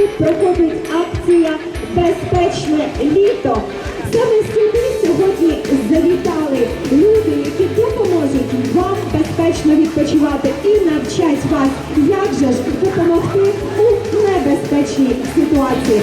тут проходить акція Безпечне літо. Саме сюди сьогодні завітали люди, які допоможуть вам безпечно відпочивати і навчать вас, як же ж допомогти у небезпечній ситуації.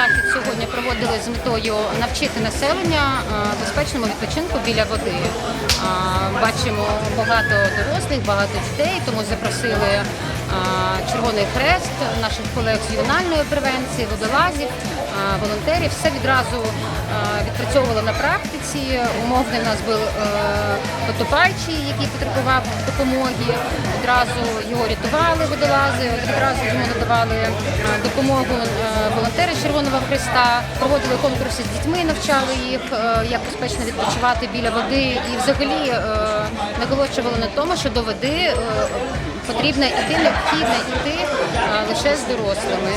Захід сьогодні проводили з метою навчити населення е, безпечному відпочинку біля води. Бачимо багато дорослих, багато дітей, тому запросили е, Червоний Хрест, наших колег з ювенальної превенції, водолазів, волонтерів. Все відразу відпрацьовували на практиці. Умовний у нас був е, потопаючий, який потребував допомоги. Відразу його рятували водолази, відразу йому надавали е, допомогу е, волонтери Червоного Христа, проводили конкурси з дітьми, навчали їх, як безпечно відпочивати біля води, і взагалі наголошували на тому, що до води потрібно йти, необхідно йти лише з дорослими.